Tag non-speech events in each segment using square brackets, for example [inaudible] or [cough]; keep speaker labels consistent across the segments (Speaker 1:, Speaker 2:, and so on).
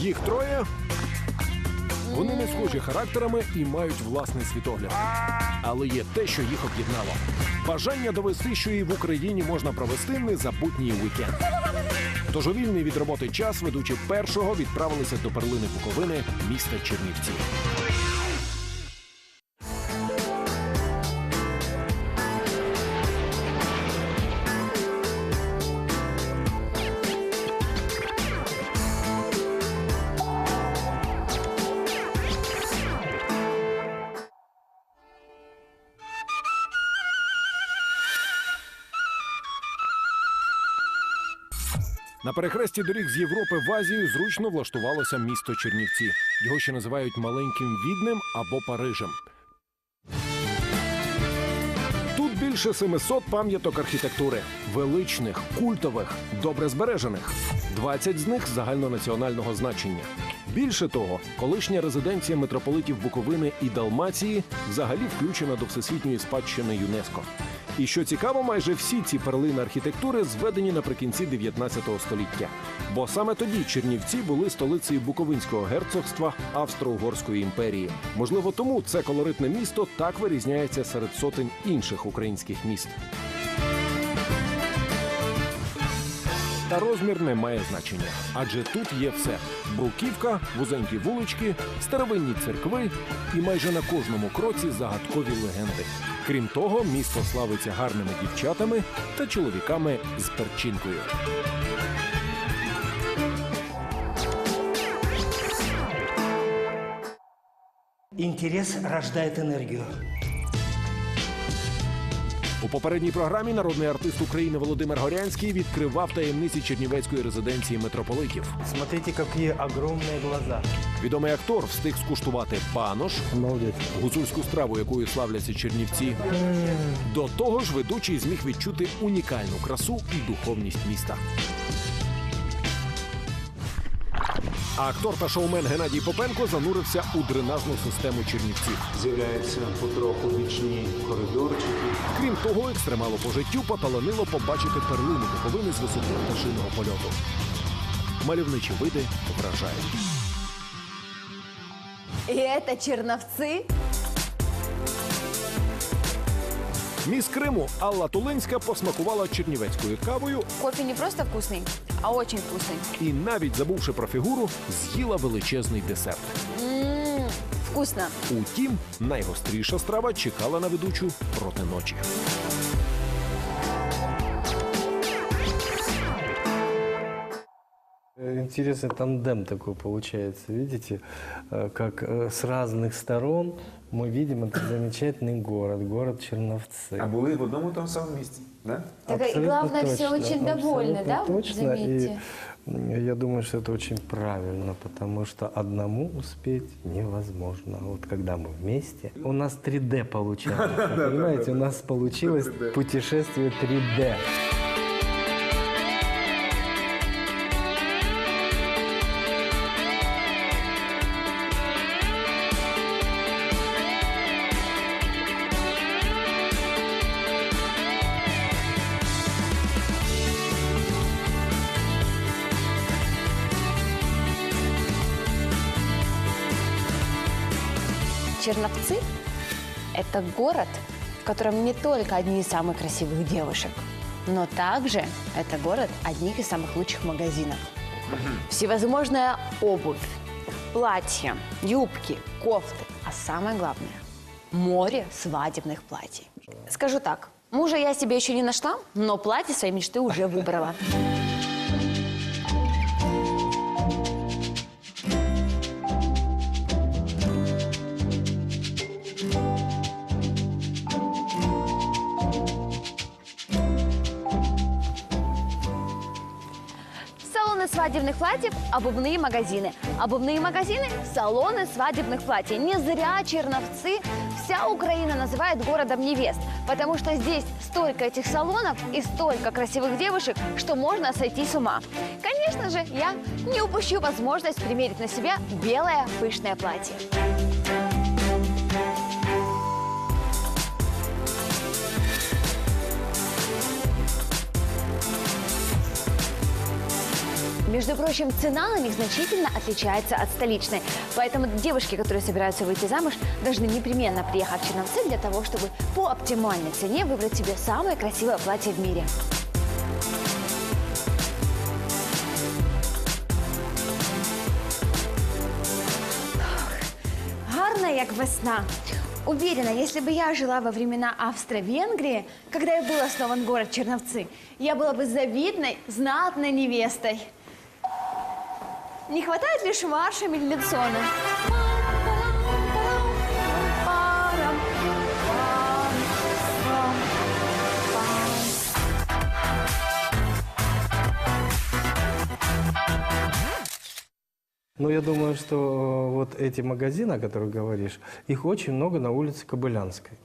Speaker 1: Їх троє. Вони не схожі характерами і мають власний світогляд. Але є те, що їх об'єднало: бажання довести, що і в Україні можна провести незабутній вікенд. Тож у вільний від роботи час ведучі першого відправилися до перлини Буковини міста Чернівці. Перехресті доріг з Європи в Азію зручно влаштувалося місто Чернівці. Його ще називають маленьким віднем або Парижем. Тут більше 700 пам'яток архітектури, величних, культових, добре збережених. 20 з них загальнонаціонального значення. Більше того, колишня резиденція митрополитів Буковини і Далмації взагалі включена до всесвітньої спадщини ЮНЕСКО. І що цікаво, майже всі ці перлини архітектури зведені наприкінці 19 століття. Бо саме тоді Чернівці були столицею Буковинського герцогства Австро-Угорської імперії. Можливо, тому це колоритне місто так вирізняється серед сотень інших українських міст. Та розмір не має значення, адже тут є все: бруківка, вузенькі вулички, старовинні церкви і майже на кожному кроці загадкові легенди. Крім того, місто славиться гарними дівчатами та чоловіками з перчинкою.
Speaker 2: Интерес рождает энергию.
Speaker 1: У попередній програмі народний артист України Володимир Горянський відкривав таємниці чернівецької резиденції митрополитів.
Speaker 2: Смотрите, які огромні глаза.
Speaker 1: Відомий актор встиг скуштувати панош,
Speaker 2: Молодець.
Speaker 1: гуцульську страву, якою славляться чернівці. До того ж, ведучий зміг відчути унікальну красу і духовність міста. А актор та шоумен Геннадій Попенко занурився у дренажну систему чернівців.
Speaker 3: З'являються потроху вічні коридорчики.
Speaker 1: Крім того, екстремало по життю поталанило побачити перлину Буковини з висоти пташиного польоту. Мальовничі види вражають.
Speaker 4: І це черновцы?
Speaker 1: Міс Криму Алла Тулинська посмакувала чернівецькою кавою
Speaker 4: Кофе не просто вкусный, а очень вкусный.
Speaker 1: і, навіть забувши про фігуру, з'їла величезний десерт.
Speaker 4: М, вкусно.
Speaker 1: Утім, найгостріша страва чекала на ведучу проти ночі.
Speaker 5: Интересный тандем такой получается, видите, Э, как э, с разных сторон мы видим этот замечательный город, город Черновцы.
Speaker 3: А були в одному тому самому місці, да?
Speaker 4: Так, и
Speaker 5: Абсолютно
Speaker 4: главное, все
Speaker 5: точно,
Speaker 4: очень довольны, да?
Speaker 5: Точно.
Speaker 4: Заметьте.
Speaker 5: И я думаю, что это очень правильно, потому что одному успеть невозможно. А Вот когда мы вместе, у нас 3D получается, [laughs] понимаете? У нас получилось путешествие 3D.
Speaker 4: Это город, в котором не только одни из самых красивых девушек, но также это город одних из самых лучших магазинов. Всевозможная обувь, платья, юбки, кофты, а самое главное – море свадебных платьев. Скажу так, мужа я себе еще не нашла, но платье своей мечты уже выбрала. Свадебных платьев – обувные магазины. Обувные магазины – салоны свадебных платьев. Не зря Черновцы вся Украина называет городом невест, потому что здесь столько этих салонов и столько красивых девушек, что можно сойти с ума. Конечно же, я не упущу возможность примерить на себя белое пышное платье. Между прочим, цена на них значительно отличается от столичной. Поэтому девушки, которые собираются выйти замуж, должны непременно приехать в Черновцы для того, чтобы по оптимальной цене выбрать себе самое красивое платье в мире. Гарна, як весна. Уверена, если бы я жила во времена Австро-Венгрии, когда и был основан город Черновцы, я была бы завидной, знатной невестой. Не хватает лишь марша Мендельсона.
Speaker 5: Ну, я думаю, что э, вот эти магазины, о которых говоришь, их очень много на улице Кобылянской.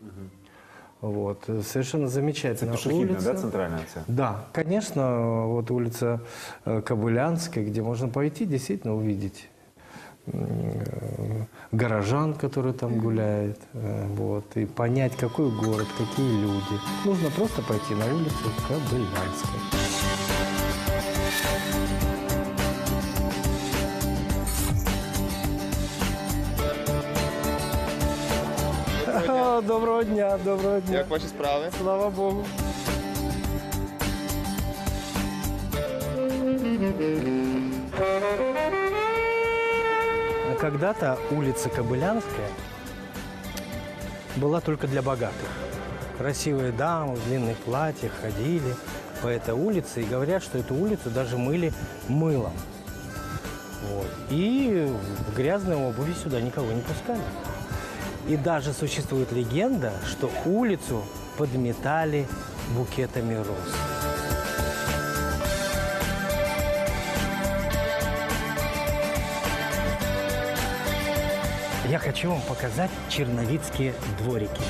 Speaker 5: Вот, э, совершенно замечательная
Speaker 3: Пішохідна,
Speaker 5: улица.
Speaker 3: да, центральна ця?
Speaker 5: Да, конечно, вот улица э, Кобылянская, где можно пойти действительно увидеть м, э, горожан, которые там гуляют, э, вот, и понять, какой город, какие люди. Нужно просто пойти на улицу Доброго дня, доброго дня.
Speaker 6: Як ваші справи?
Speaker 5: Слава Богу. А Когда-то улица Кобылянская была только для богатых. Красивые дамы в длинных платьях ходили по этой улице и говорят, что эту улицу даже мыли мылом. Вот. И в грязной обуви сюда никого не пускали. И даже существует легенда, что улицу подметали букетами роз. Я хочу вам показать черновицкие дворики.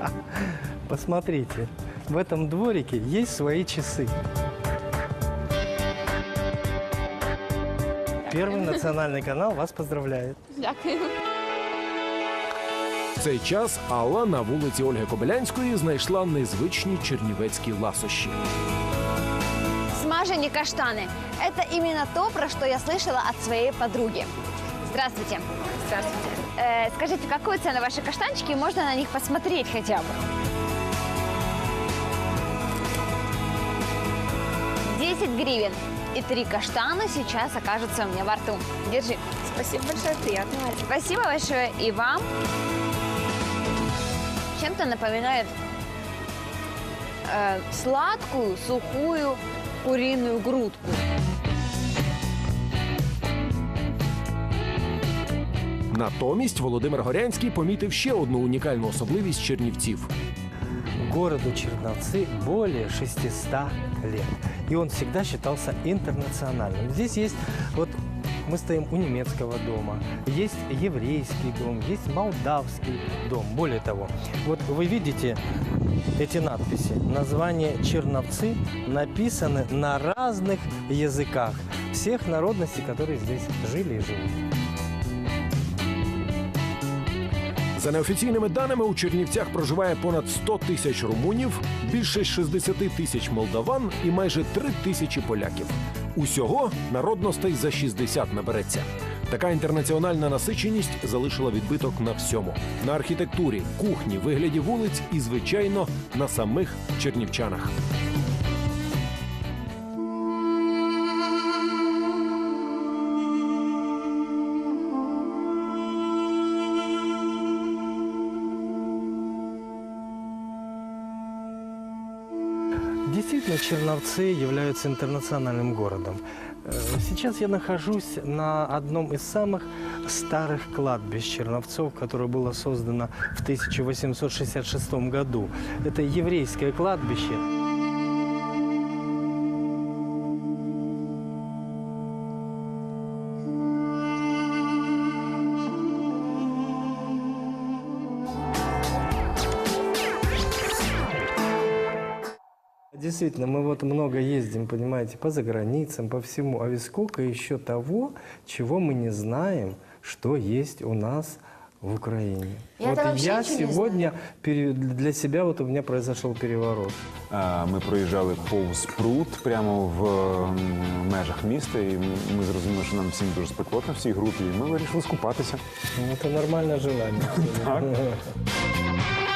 Speaker 5: [laughs] Посмотрите, в этом дворике есть свои часы. Первый национальный канал вас поздравляет.
Speaker 1: В цей час Алла на вулиці Ольги Кобилянської знайшла незвичні чернівецькі ласощі.
Speaker 4: Смажені каштаны. Это именно то, про что я слышала от своей подруги. Здравствуйте. Здравствуйте. Э, скажите, какую цену ваши каштанчики? Можно на них посмотреть хотя бы? 10 гривен. И три каштана сейчас окажутся у меня во рту. Держи. Спасибо большое, приятно. Спасибо большое и вам. Чем-то напоминает э, сладкую, сухую куриную грудку.
Speaker 1: Натомість Володимир Горянський помітив ще одну унікальну особливість чернівців.
Speaker 5: Городу Черновцы более 600 лет. И он всегда считался интернациональным. Здесь есть, вот мы стоим у немецкого дома, есть еврейский дом, есть молдавский дом. Более того, вот вы видите эти надписи. Название Черновцы написаны на разных языках всех народностей, которые здесь жили и живут.
Speaker 1: За неофіційними даними у Чернівцях проживає понад 100 тисяч румунів, більше 60 тисяч молдаван і майже 3 тисячі поляків. Усього народностей за 60 набереться. Така інтернаціональна насиченість залишила відбиток на всьому: на архітектурі, кухні, вигляді вулиць і, звичайно, на самих чернівчанах.
Speaker 5: Черновцы являются интернациональным городом. Э, Сейчас я нахожусь на одном из самых старых кладбищ Черновцов, которое было создано в 1866 году. Это еврейское кладбище. Действительно, мы вот много ездим, понимаете, по заграницам, по всему. А ведь сколько еще того, чего мы не знаем, что есть у нас В Украине.
Speaker 4: Я
Speaker 5: вот
Speaker 4: это вообще
Speaker 5: я
Speaker 4: ничего не
Speaker 5: сегодня пере- для себя вот у меня произошел переворот.
Speaker 3: А, Ми проїжджали повз пруд прямо в м, межах міста, і м- ми зрозуміли, що нам всім дуже спекотно в цій групі, і ми вирішили скупатися.
Speaker 5: Ну, Это нормальное желание. [laughs]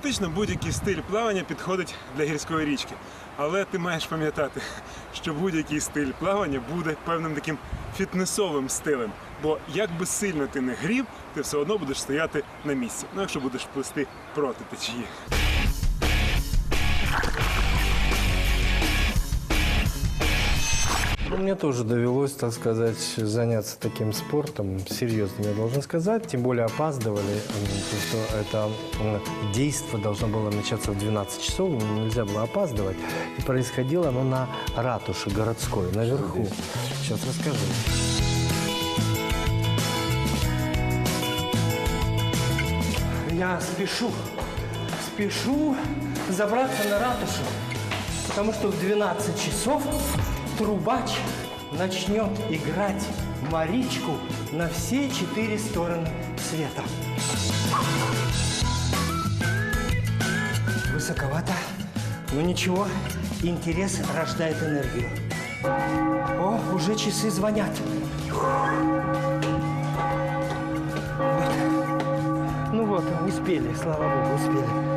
Speaker 6: Теоретично будь-який стиль плавання підходить для гірської річки. Але ти маєш пам'ятати, що будь-який стиль плавання буде певним таким фітнесовим стилем. Бо як би сильно ти не грів, ти все одно будеш стояти на місці. Ну якщо будеш плисти проти течії.
Speaker 5: Ну, Мне тоже довелось, так сказать, заняться таким спортом, серьезным, я должен сказать. Тем более опаздывали, потому что это м, действо должно было начаться в 12 часов, нельзя было опаздывать. И происходило оно на ратуше городской, наверху. Сейчас расскажу.
Speaker 2: Я спешу, спешу забраться на ратушу, потому что в 12 часов трубач начнет играть Маричку на все четыре стороны света. Высоковато, но ничего, интерес рождает энергию. О, уже часы звонят. Ну вот, успели, слава богу, успели.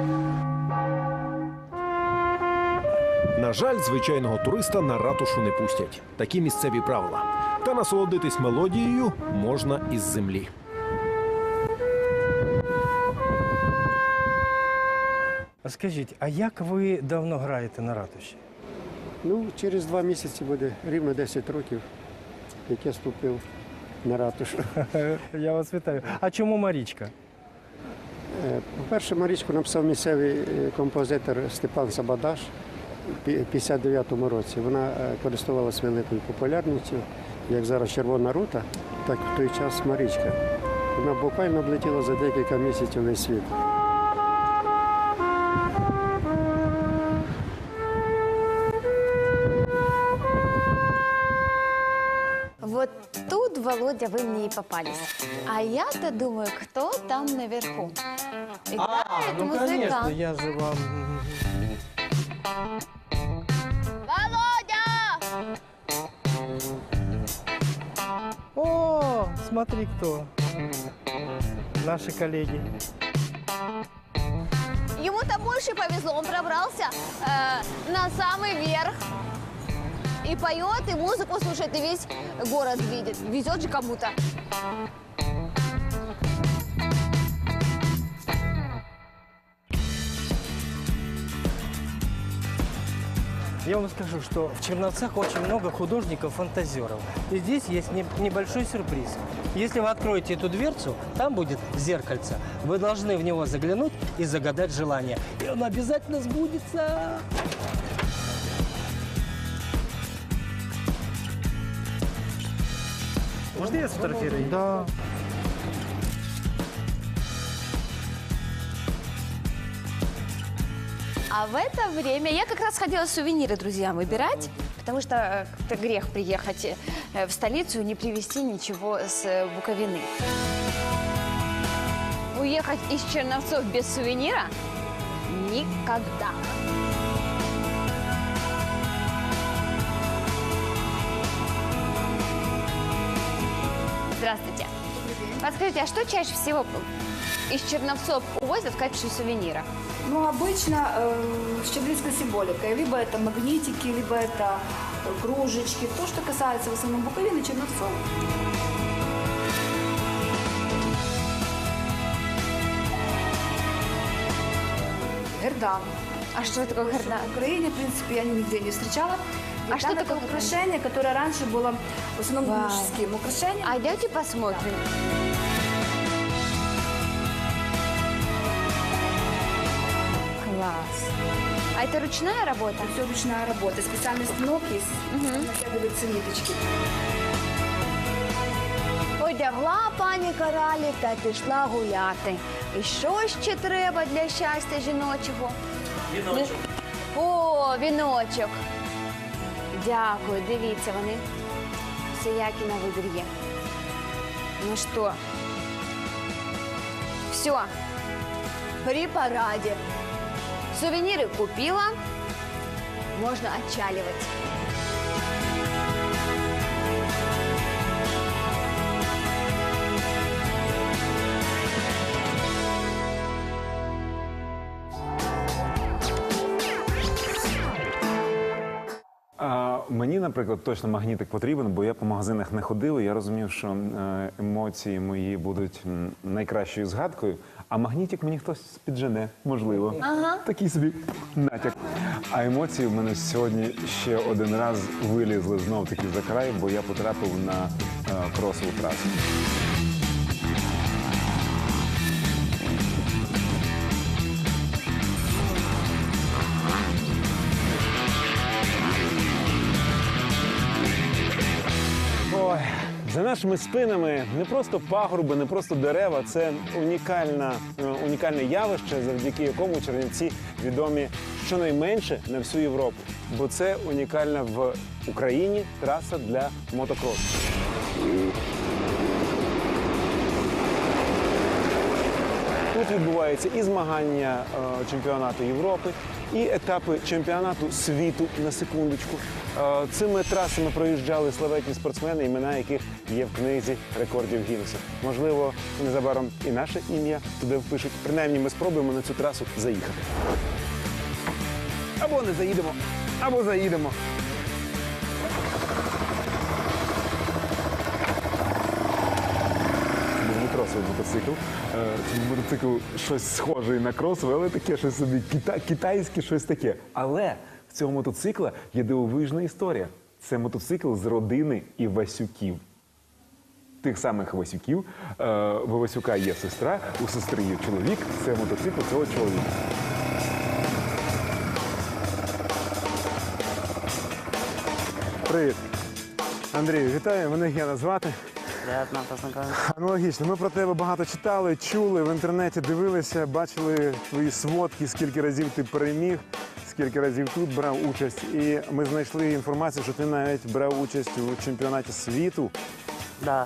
Speaker 1: На жаль, звичайного туриста на ратушу не пустять. Такі місцеві правила. Та насолодитись мелодією можна із землі.
Speaker 2: А скажіть, а як ви давно граєте на ратуші?
Speaker 7: Ну, через два місяці буде рівно 10 років, як я вступив на ратушу. [laughs]
Speaker 2: Я вас вітаю. А чому Марічка?
Speaker 7: Е, По-перше, Марічку написав місцевий е, композитор Степан Сабадаш 59-му році. Вона е, користувалася великою популярністю, як зараз Червона рута, так в той час Марічка. Вона буквально облетіла за декілька місяців весь світ.
Speaker 4: Вот тут, Володя, вы мне и попались. А я-то думаю, кто там наверху? Играет
Speaker 5: ну конечно,
Speaker 4: музыкант.
Speaker 5: я же вам...
Speaker 4: Володя!
Speaker 2: О, смотри кто. Наши коллеги.
Speaker 4: Ему-то больше повезло, он пробрался э, на самый верх. И поет, и музыку слушает, и весь город видит. Везет же кому-то.
Speaker 2: Я вам скажу, что в Черновцах очень много художников-фантазеров. И здесь есть не- небольшой сюрприз. Если вы откроете эту дверцу, там будет зеркальце. Вы должны в него заглянуть и загадать желание. И оно обязательно сбудется. Можно я сфотографирую?
Speaker 5: Да.
Speaker 4: А в это время я как раз хотела сувениры друзьям выбирать, потому что это грех приехать э, в столицу и не привезти ничего с э, Буковины. Уехать из Черновцов без сувенира никогда. Здравствуйте. Подскажите, а что чаще всего из Черновцов увозят в качестве сувенира?
Speaker 8: Ну, обычно э, с чернильской символикой. Либо это магнитики, либо это э, кружечки. То, что касается в основном Буковины, Черновцов. Гердан.
Speaker 4: А что такое горда?
Speaker 8: В Украине, в принципе, я нигде не встречала.
Speaker 4: А что
Speaker 8: Гердан
Speaker 4: такое гердан?
Speaker 8: украшение, которое раньше было в основном мужским украшением.
Speaker 4: А давайте посмотрим. А это ручная работа?
Speaker 8: Все ручная работа. Специальный станок есть. Натягиваются ниточки.
Speaker 4: Одягла пані коралі та пішла гуляти. І що ще треба для щастя жіночого? Віночок. О, віночок. Дякую, дивіться, вони всіякі на вибір є. Ну що? Все. При параді. Сувеніри купила. можно отчаливать.
Speaker 3: А, мені, наприклад, точно магнітик потрібен, бо я по магазинах не ходив. і Я розумів, що е, емоції мої будуть найкращою згадкою. А магнітик мені хтось піджене, можливо. Ага. Такий собі натяк. А емоції в мене сьогодні ще один раз вилізли знов таки за край, бо я потрапив на е, кросову трасу. Нашими спинами не просто пагорби, не просто дерева, це унікальна, е, унікальне явище, завдяки якому Чернівці відомі щонайменше на всю Європу. Бо це унікальна в Україні траса для мотокросу. Тут відбуваються і змагання е, чемпіонату Європи, і етапи чемпіонату світу на секундочку. Е, цими трасами проїжджали славетні спортсмени, імена яких є в книзі рекордів Гіннеса. Можливо, незабаром і наше ім'я туди впишуть. Принаймні, ми спробуємо на цю трасу заїхати. Або не заїдемо, або заїдемо. Це був не кросовий мотоцикл. Е, мотоцикл щось схожий на кросовий, але таке щось собі кита- китайське щось таке. Але в цього мотоцикла є дивовижна історія. Це мотоцикл з родини Івасюків. Тих самих Івасюків. Е, В Івасюка є сестра, у сестри є чоловік. Це мотоцикл цього чоловіка. Привіт. Андрій, вітаю. Мене Гена звати.
Speaker 9: Приятно познакомиться.
Speaker 3: Аналогічно. Ми про тебе багато читали, чули, в інтернеті дивилися, бачили твої сводки, скільки разів ти переміг, скільки разів тут брав участь. І ми знайшли інформацію, що ти навіть брав участь у чемпіонаті світу.
Speaker 9: Да.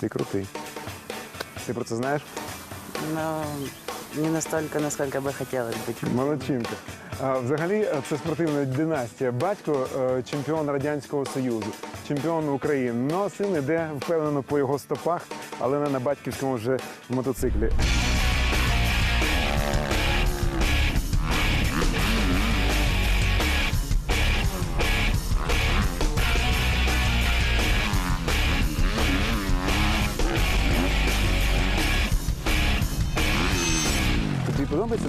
Speaker 3: Ти крутий. Ти про це знаєш?
Speaker 9: Но не настолько, насколько бы хотелось быть.
Speaker 3: Молодчинка. Взагалі, е, це спортивна династія. Батько е, чемпіон Радянського Союзу, чемпіон України. Ну, а син іде впевнено по його стопах, але не на батьківському вже мотоциклі.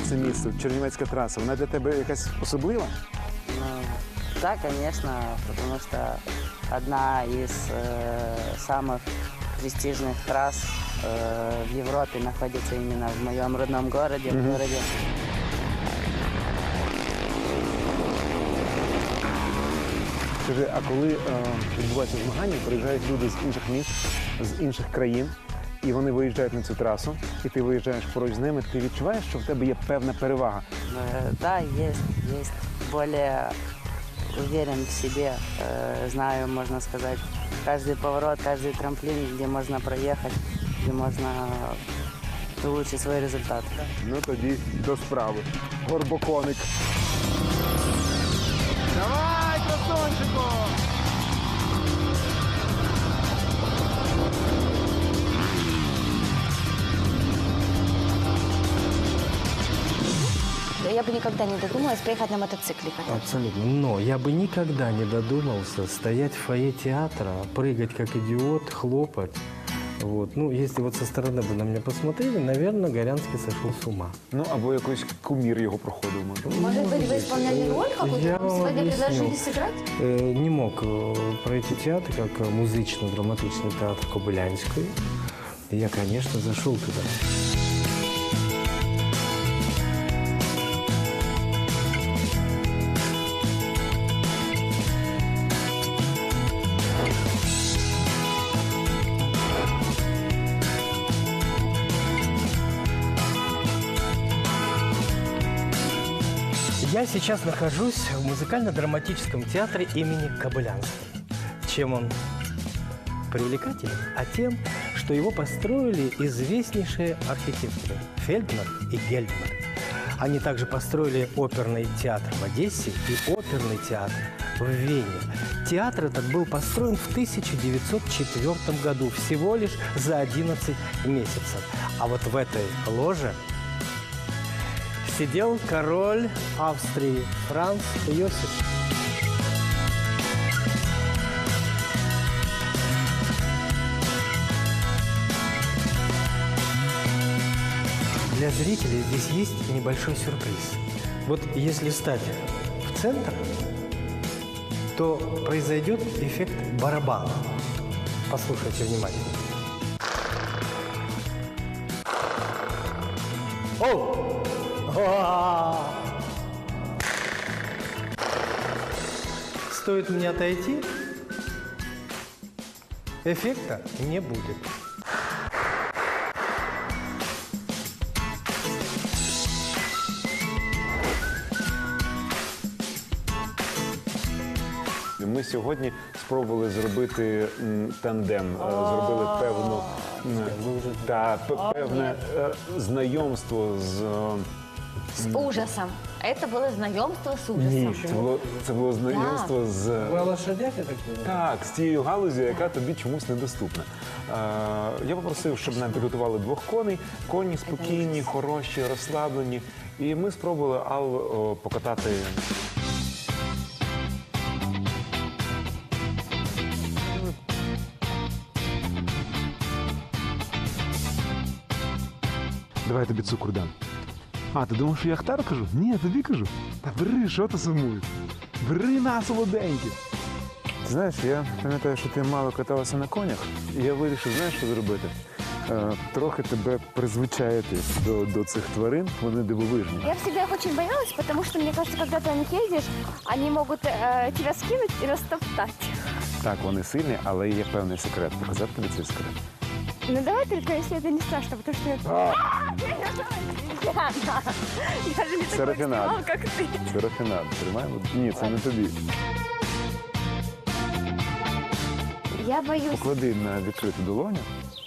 Speaker 3: це місце, Чернівецька траса? Вона для тебе якась особлива?
Speaker 9: Ну, да, конечно, потому что одна из э, самых престижных трасс э, в Европе находится именно в моем родном городе, в городе.
Speaker 3: Скажи, а коли е, відбуваються змагання, приїжджають люди з інших міст, з інших країн, і вони виїжджають на цю трасу, і ти виїжджаєш поруч з ними, ти відчуваєш, що в тебе є певна перевага.
Speaker 9: Э, да, есть, есть более уверен в себе, э, знаю, можно сказать, каждый поворот, каждый трамплин, где можно проехать, где можно улучшить свой результат.
Speaker 3: Ну тоді до справи. Горбоконик. Давай, красончику!
Speaker 4: Я бы никогда не додумалась приехать на мотоцикле кататься.
Speaker 5: Абсолютно. Но я бы никогда не додумался стоять в фойе театра, прыгать как идиот, хлопать. Вот. Ну, если вот со стороны бы на меня посмотрели, наверное, Горянский сошел с ума.
Speaker 3: Ну або якийсь кумір його проходив. може.
Speaker 4: Может быть, вы исполняли роль какую-то?
Speaker 5: Я
Speaker 4: Вам сегодня предложили сыграть?
Speaker 5: Э, не мог э, пройти театр, как э, музычно-драматичный театр Кобылянской. Я, конечно, зашел туда. Я сейчас нахожусь в музыкально-драматическом театре имени Кобылянской. Чем он привлекателен? А тем, что его построили известнейшие архитекторы Фельдман и Гельдман. Они также построили оперный театр в Одессе и оперный театр в Вене. Театр этот был построен в 1904 году, всего лишь за 11 месяцев. А вот в этой ложе сидел король Австрии Франц Йосиф. Для зрителей здесь есть небольшой сюрприз. Вот если стать в центр, то произойдет эффект барабана. Послушайте внимательно. О! Уа! Стоит мне отойти, эффекта не будет.
Speaker 3: Ми сьогодні спробували зробити м, тандем, е, зробили певну м, та, п- певне е, знайомство з. е,
Speaker 10: С ужасом. Это было знакомство с
Speaker 3: Ні,
Speaker 10: ужасом.
Speaker 3: це було, це було знайомство з.
Speaker 5: Вы о лошадях, я так понимаю?
Speaker 3: Так, з тією галузю, яка тобі чомусь недоступна. Е, я попросив, щоб нам підготували двох коней. Коні спокійні, хороші, розслаблені. І ми спробували Ал о, покатати. Давай я тобі цукру дам. А, ти думав, що я Ахтару кажу? Ні, тобі кажу. Та бери, що ти сумуєш? Бери на солоденьке. Ти знаєш, я пам'ятаю, що ти мало каталася на конях, і я вирішив, знаєш, що зробити? Е, трохи тебе призвичаїти до, до цих тварин, вони дивовижні.
Speaker 4: Я всегда их очень боялась, потому что, мне кажется, когда ты на них ездишь, они могут э, тебя скинуть и растоптать.
Speaker 3: Так, вони сильні, але є певний секрет. Показати тобі цей секрет.
Speaker 4: Ну давай только, если это не страшно, потому что я... Яна, Я же не
Speaker 3: Це
Speaker 4: такой
Speaker 3: рафінад.
Speaker 4: экстремал, как ты.
Speaker 3: Це рафінад. Тримаємо? Ні, це не тобі.
Speaker 4: Я боюсь.
Speaker 3: Поклади на відкриту долоню,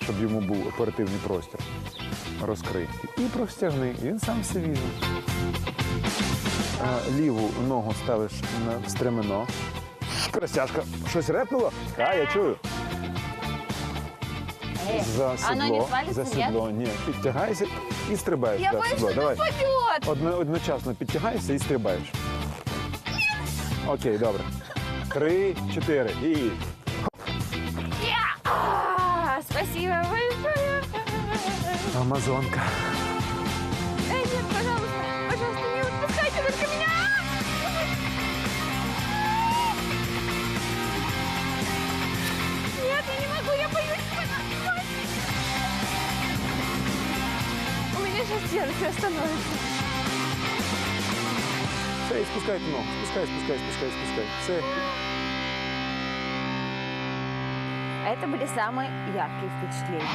Speaker 3: щоб йому був оперативний простір. Розкрий. І простягни. І він сам все візьме. А, Ліву ногу ставиш на стремено. Красяшка. Щось репнуло? А, я чую. За
Speaker 10: оно не
Speaker 3: седло.
Speaker 10: свалится,
Speaker 3: За седло. Ні, підтягайся і стрибаєш.
Speaker 4: Я
Speaker 3: за
Speaker 4: боюсь,
Speaker 3: седло.
Speaker 4: что
Speaker 3: Давай.
Speaker 4: упадет.
Speaker 3: Одно, одночасно підтягайся і стрибаєш. Окей, добре. Три, чотири. І.
Speaker 4: А, Спасибо большое.
Speaker 3: Амазонка.
Speaker 4: У меня сейчас сердце остановится.
Speaker 3: Все, і спускайте ногу. Спускай, спускай, спускай, спускай. Все.
Speaker 10: Это были самые яркие впечатления.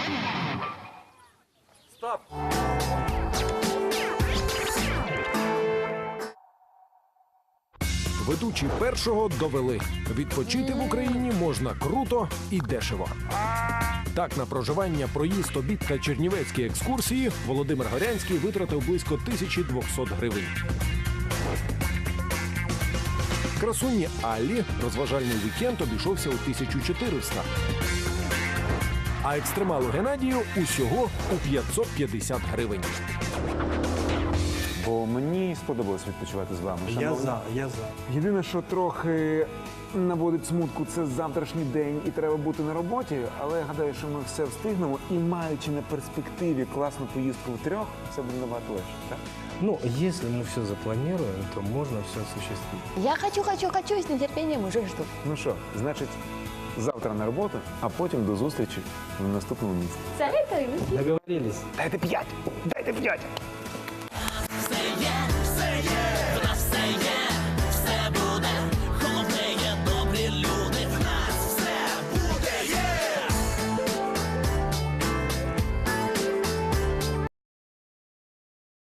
Speaker 1: Ведучі першого довели. Відпочити в Україні можна круто і дешево. Так, на проживання, проїзд, обід та чернівецькі екскурсії Володимир Горянський витратив близько 1200 гривень. Красуні Аллі розважальний вікенд обійшовся у 1400. А екстремалу Геннадію усього у 550 гривень.
Speaker 3: Бо мені сподобалось відпочивати з вами.
Speaker 5: Я
Speaker 3: шановні.
Speaker 5: за, я за.
Speaker 3: Єдине, що трохи наводить смутку, це завтрашній день і треба бути на роботі, але я гадаю, що ми все встигнемо і маючи на перспективі класну поїздку в трьох, це буде набагато легше. Так?
Speaker 5: Ну, если мы все запланируем, то можно все осуществить.
Speaker 10: Я хочу, хочу, хочу, и с нетерпением уже жду.
Speaker 3: Ну що, значить, завтра на роботу, а потім до зустрічі в наступному місці.
Speaker 4: Советую.
Speaker 5: Договорились.
Speaker 3: Дайте п'ять! Дайте п'ять!